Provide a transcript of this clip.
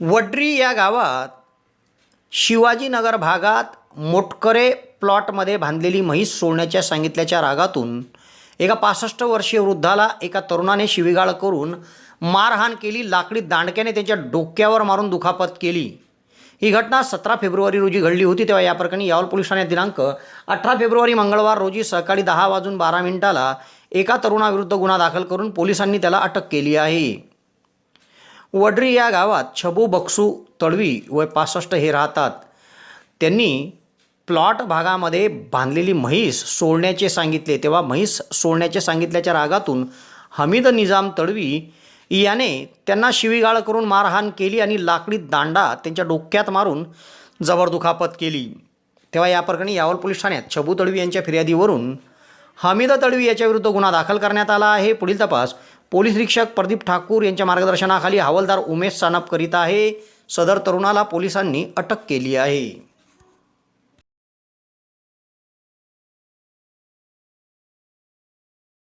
वड्री या गावात शिवाजीनगर भागात मोटकरे प्लॉटमध्ये बांधलेली म्हैस सोडण्याच्या सांगितल्याच्या रागातून एका पासष्ट वर्षीय वृद्धाला एका तरुणाने शिवीगाळ करून मारहाण केली लाकडी दांडक्याने त्याच्या डोक्यावर मारून दुखापत केली. ही घटना सतरा फेब्रुवारी रोजी घडली होती तेव्हा या प्रकरणी यावल पोलीस ठाण्यात दिनांक अठरा फेब्रुवारी मंगळवार रोजी सकाळी दहा वाजून बारा मिनिटाला एका तरुणाविरुद्ध गुन्हा दाखल करून पोलिसांनी त्याला अटक केली आहे. वडरी या गावात छबू बक्सू तडवी वय पासष्ट हे राहतात. त्यांनी प्लॉट भागामध्ये बांधलेली म्हैस सोडण्याचे सांगितले. तेव्हा म्हैस सोडण्याचे सांगितल्याच्या रागातून हमीद निजाम तडवी याने त्यांना शिवीगाळ करून मारहाण केली आणि लाकडी दांडा त्यांच्या डोक्यात मारून जबर दुखापत केली. तेव्हा या प्रकरणी यावल पोलीस ठाण्यात छबू तडवी यांच्या फिर्यादीवरून हमीद तडवी याच्याविरुद्ध गुन्हा दाखल करण्यात आला आहे. पुढील तपास पोलीस निरीक्षक प्रदीप ठाकूर यांच्या मार्गदर्शनाखाली हवालदार उमेश सानप करीत आहे. सदर तरुणाला पोलिसांनी अटक केली आहे.